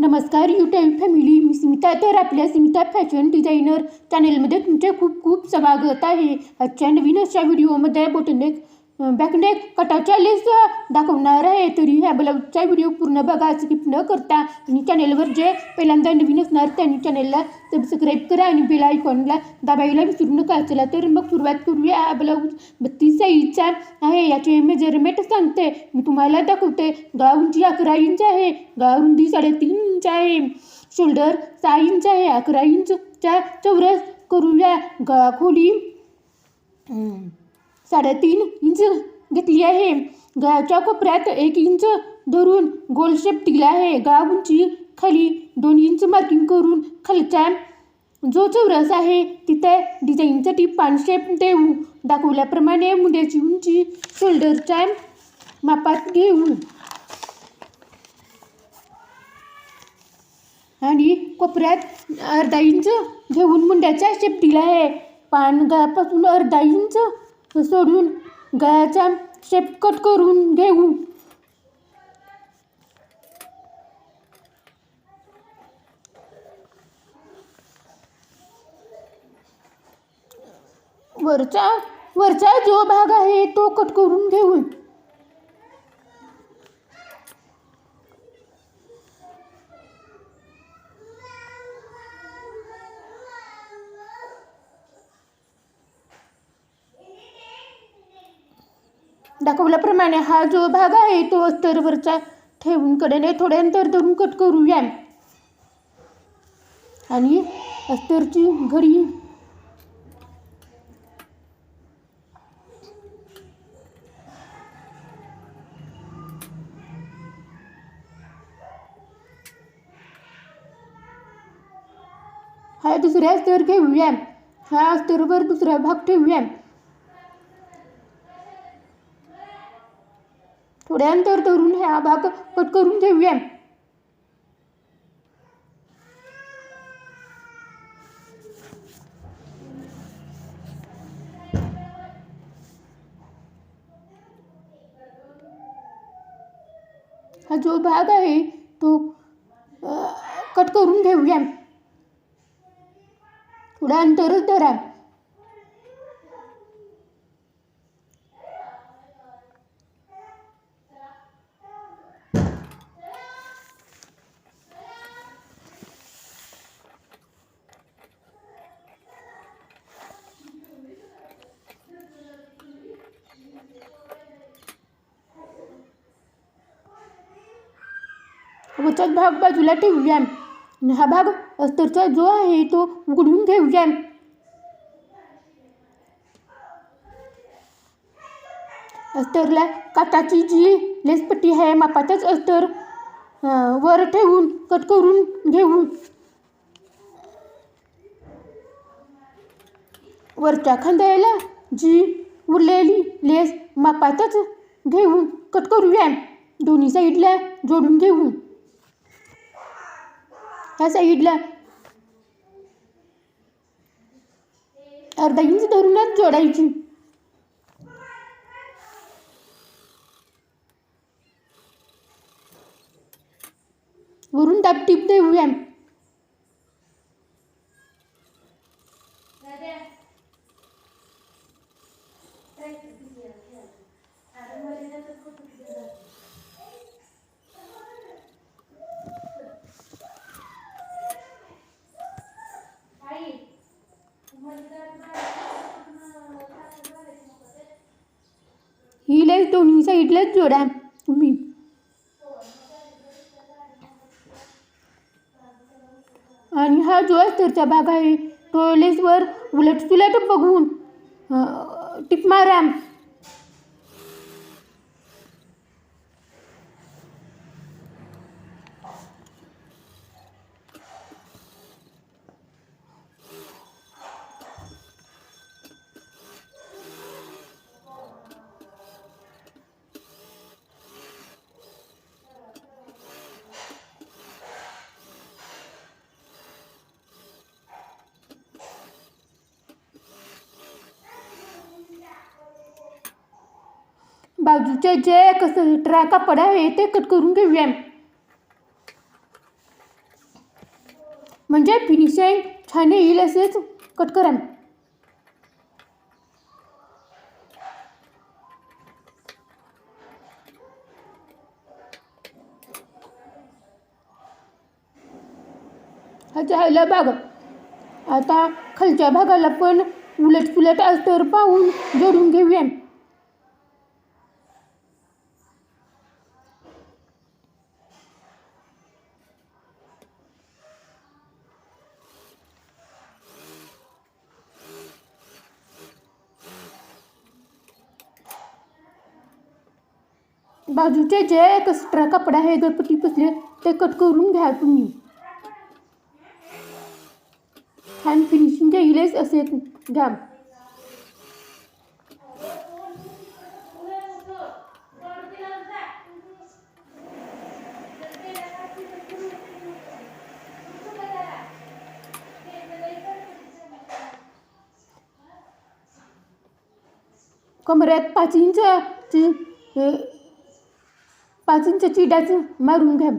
नमस्कार YouTube family मी स्मिता तर आपल्या स्मिता फॅशन डिझायनर चॅनेलमध्ये तुमचे खूप खूप स्वागत आहे. आजच्या नवीन अशा व्हिडिओमध्ये बोटनेक बॅकनेक कटाच्या लेस दाखवणार आहे. तरी ह्या ब्लाऊजचा व्हिडिओ पूर्ण बघा. स्किप न करता आणि चॅनेलवर जे पहिल्यांदा नवीन असणार त्यांनी चॅनेलला सबस्क्राईब करा आणि बेल आयकॉनला दाबायला विसरू नका. चला तर मग सुरुवात करूया. हा ब्लाऊज बत्तीस साईजचा आहे. याचे मेजरमेंट सांगते. मी तुम्हाला दाखवते. गा उंची अकरा इंच आहे. गा रुंदी साडेतीन इंच आहे. शोल्डर सहा इंच आहे. अकरा इंचच्या चौरस करूया. गळा खोली साडेतीन इंच घेतली आहे. गळाच्या कोपऱ्यात एक इंच धरून गोल शेप दिला आहे. गळा उंची खाली दोन इंच मार्किंग करून खालच्या जो चौरस आहे तिथे डिझाईनसाठी पान शेप देऊ. दाखवल्याप्रमाणे मुंड्याची उंची शोल्डरच्या मापात घेऊ आणि कोपऱ्यात अर्धा इंच घेऊन मुंड्याचा शेप दिला आहे. पान गळापासून अर्धा इंच सोडून गळ्याचा शेप कट करून घेऊ. वरचा वरचा जो भाग आहे तो कट करून घेऊ. दाखवल्याप्रमाणे हा जो भाग आहे तो अस्तरवरचा ठेवून कडेने थोडे अंतर धरून कट करूया. आणि अस्तरची घडी हा दुसऱ्या अस्तर घेऊया. हा अस्तरवर दुसरा भाग ठेवूया. अंतर धरून हा भाग कट करून हा जो भाग आहे तो कट घेऊया थोडा अंतरच धरा. वरचा भाग बाजूला ठेवूया हा भाग अस्तरचा जो आहे तो उघडून घेऊया अस्तरला काटाची जी लेसपट्टी आहे मापातच अस्तर वर ठेवून कट करून घेऊ. वरच्या खांद्याला जी उरलेली लेस मापातच घेऊन कट करूया दोन्ही साईडला जोडून घेऊ. ह्या साईडला अर्धा इंच धरूनच जोडायची. वरून दाब टीप देऊया ही लेस दोन्ही साईडलाच जोडा तुम्ही. आणि हा जो अस्तरचा भाग आहे तो लेसवर उलट सुलट बघून टिप मारा बाजूच्या जे कसं ट्रा कापड आहे ते कट करून घेऊया. म्हणजे फिनिशिंग छान येईल असेच कट करा. हा झाला भाग आता खालच्या भागाला पण उलट पुलट असतर पाहून जोडून घेऊया. बाजूचे जे एक्स्ट्रा कपडा आहे गणपती पुसले ते कट करून घ्या तुम्ही. छान फिनिशिंग येईलच असे घ्या. कमऱ्यात पाच इंच पाच इंच मारून घ्या.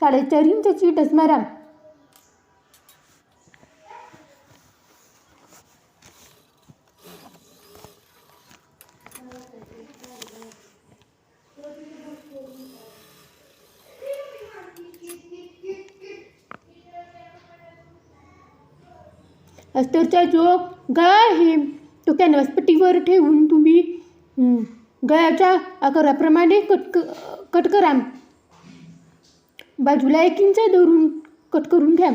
साडेचार इंच चिडच मारा. अस्तरचा जो गळा आहे तो कॅनव्हास पट्टीवर ठेवून तुम्ही. गळ्याच्या आकाराप्रमाणे कटक कट करा बाजूला एक इंच धरून कट करून घ्या.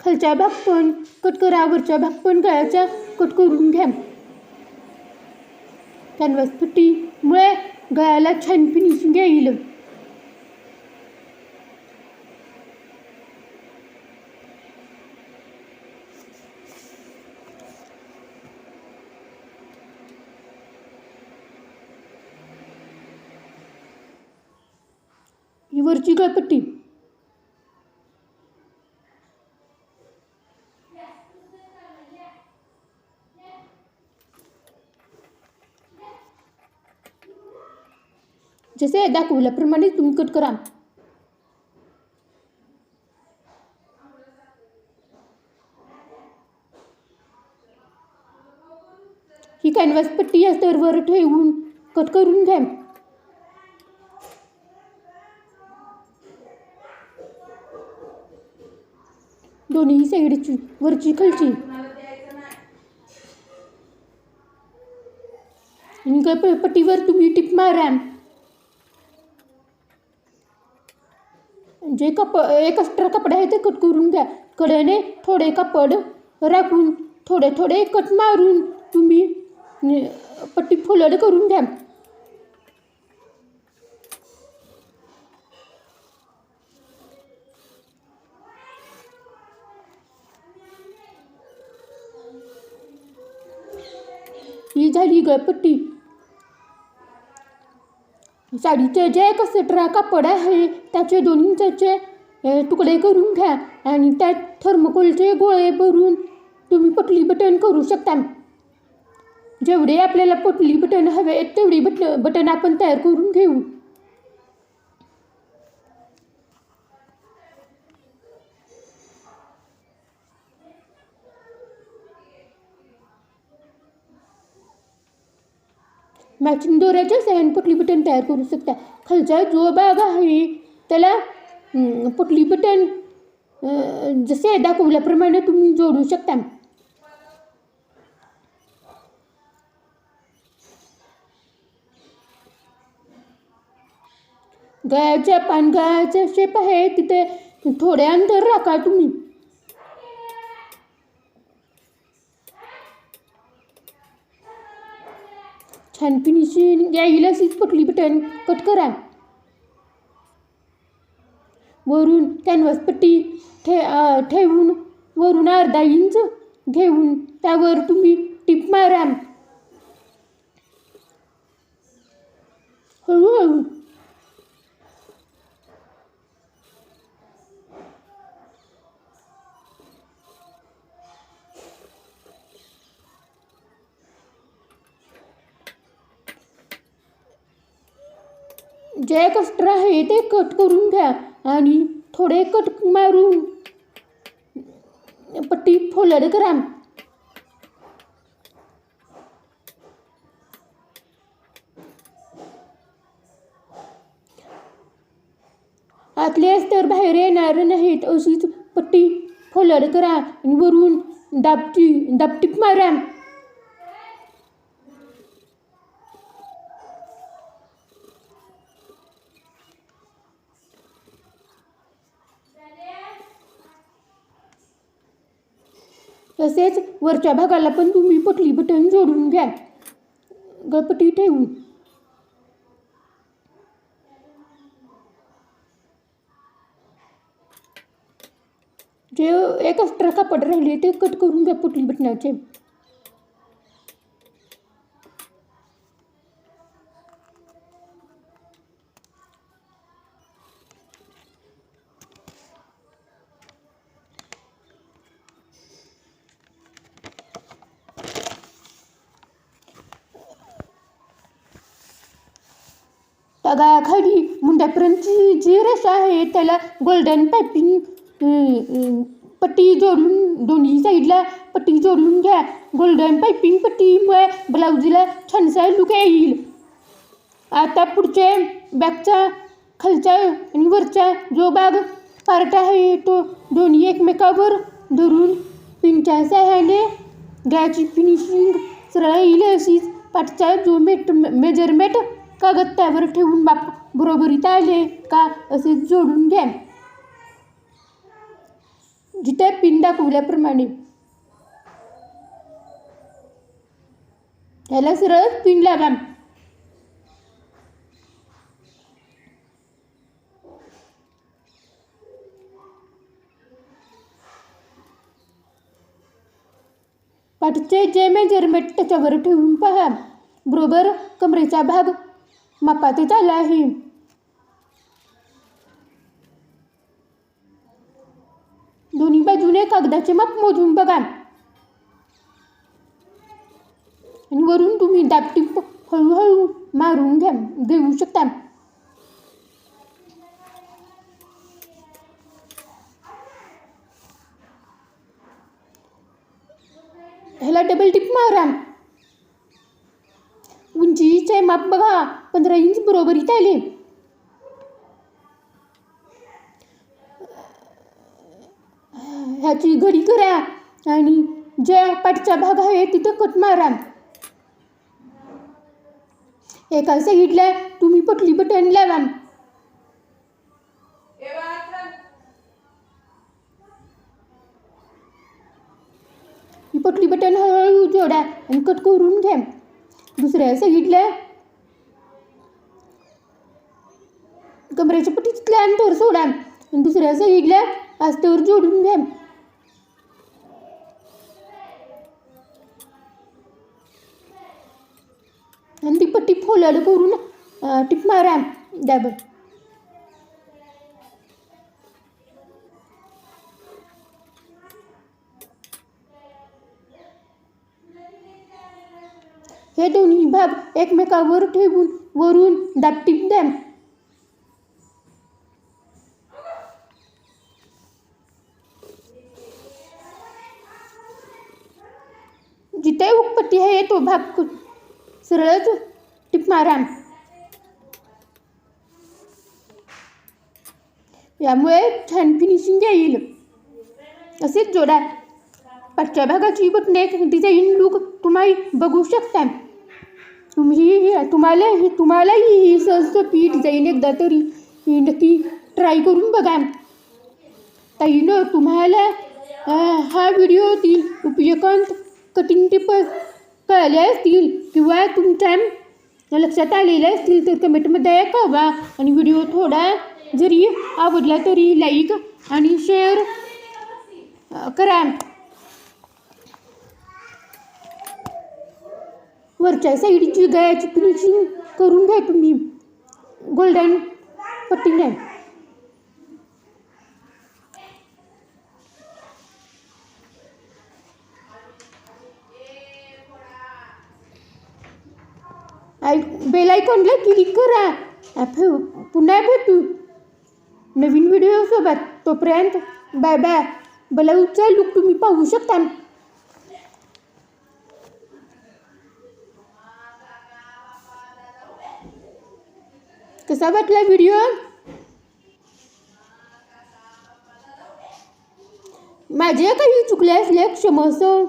खालचा भाग पण कट करा वरचा भाग पण गळ्याचा कट करून घ्या. कॅनव्हास पट्टीमुळे गळ्याला छान फिनिशिंग येईल. वरची काय पट्टी जसे दाखवल्याप्रमाणे तुम्ही कट करा. ही कॅनव्हास पट्टी या स्तरवर ठेवून कट करून घ्या. दोन्ही साईडची वरची, खालची. आणि काय पट्टीवर तुम्ही टिप मारा. जे कप, एक एक्स्ट्रा कपडे आहे ते कट करून घ्या. कडेने थोडे कापड राखून, थोडे थोडे कट मारून तुम्ही पट्टी फोल्ड करून घ्या. ही साडीचे जे कसट्रा कापड आहे त्याचे दोन इंचाचे तुकडे करून घ्या आणि त्यात थर्मोकोलचे गोळे भरून तुम्ही पटली बटन करू शकता. जेवढे आपल्याला पटली बटन हवे आहेत तेवढी बट बटन आपण तयार करून घेऊ. मॅचिंग दोऱ्याच्या सहाय्याने पुटली बटन तयार करू शकता. खालचा जो भाग आहे त्याला पुटली बटन जसे दाखवल्याप्रमाणे तुम्ही जोडू शकता. गळ्याच्या पानगळाचा शेप आहे तिथे थोडे अंतर राखा तुम्ही. छान फिनिशिंग येईल अशीच पटली बटन कट करा. वरून कॅनव्हास पट्टी ठे ठेवून वरून अर्धा इंच घेऊन त्यावर तुम्ही टिप मारा. हळूहळू जे कष्ट आहे ते कट करून घ्या आणि थोडे कट मारून पट्टी फोल्ड करा. आतले अस्तर बाहेर येणार नाहीत अशीच पट्टी फोल्ड करा आणि वरून दाबटी दाबटीप मारा. तसेच वरच्या भागाला पण तुम्ही पटली बटन जोडून घ्या. गळपटी ठेवून. जे एक एक्स्ट्रा कापड राहिले ते कट करून घ्या पुटली बटनाचे तळाखाली मुंड्यापर्यंतची जी रेषा आहे त्याला गोल्डन पायपिंग पट्टी जोडून दोन्ही साईडला पट्टी जोडून घ्या. गोल्डन पायपिंग पट्टीमुळे ब्लाऊजला छानसा लुक येईल. आता पुढच्या बॅगचा खालचा आणि वरचा जो भाग पार्ट आहे तो दोन्ही एकमेकावर धरून पिनच्या सहाय्याने गॅची फिनिशिंग सरळ येईल अशीच पाठचा जो मेट मेजरमेंट कागद त्यावर ठेवून बाप बरोबरीत आले का असे जोडून घ्या. जिथे पिन दाखवल्याप्रमाणे. त्याला सरळ पिन लावा पाठचे जे मेजरमेंट त्याच्यावर ठेवून पहा. बरोबर कमरेचा भाग मापातच आला आहे दोन्ही बाजूने कागदाचे माप मोजून बघा आणि वरून तुम्ही दापटी हळूहळू मारून घ्या देऊ शकता ह्याला डबल टिप मारा माप बघा. पंधरा इंच बरोबरीत आले. ह्याची घडी करा आणि ज्या पाठचा भाग आहे तिथं कट मारा. एका साईडला तुम्ही पटली बटन लावा. पटली बटन हळूहळू जोडा आणि कट करून घ्या. दुसऱ्या साईडला पट्टीतल्या सोडा. आणि दुसऱ्या साईडला आस्त्यावर जोडून घ्या. आणि ती पट्टी फोलाड करून टिप मारा. द्याबर हे दोन्ही भाग एकमेकावर ठेवून वरून दापटीप द्या. जिथे उकपट्टी आहे तो भाग सरळच टिप मारा यामुळे छान फिनिशिंग येईल असेच जोडा पाठच्या भागाची बटणे डिझाईन लुक तुम्ही बघू शकता तुम्ही तुम्हाला तुम्हालाही ही सहज सोपी डिझाईन एकदा तरी ही नक्की ट्राय करून बघा. ताईनं तुम्हाला हा व्हिडिओ ती उपयोगांत कटिंग टिप कळल्या असतील किंवा तुमच्या लक्षात आलेले असतील तर कमेंटमध्ये कळवा. आणि व्हिडिओ थोडा जरी आवडला तरी लाईक आणि शेअर करा. वरच्या साईडची गळ्याची फिनिशिंग करून घ्या तुम्ही. गोल्डन पट्टीने आय बेल आयकॉनला क्लिक करा. आप- पुन्हा भेटू. नवीन व्हिडिओसोबत तोपर्यंत बाय बाय ब्लाऊजचा लुक तुम्ही पाहू शकता. कसा वाटला व्हिडिओ माझ्या काही चुकल्या असले क्षमस्व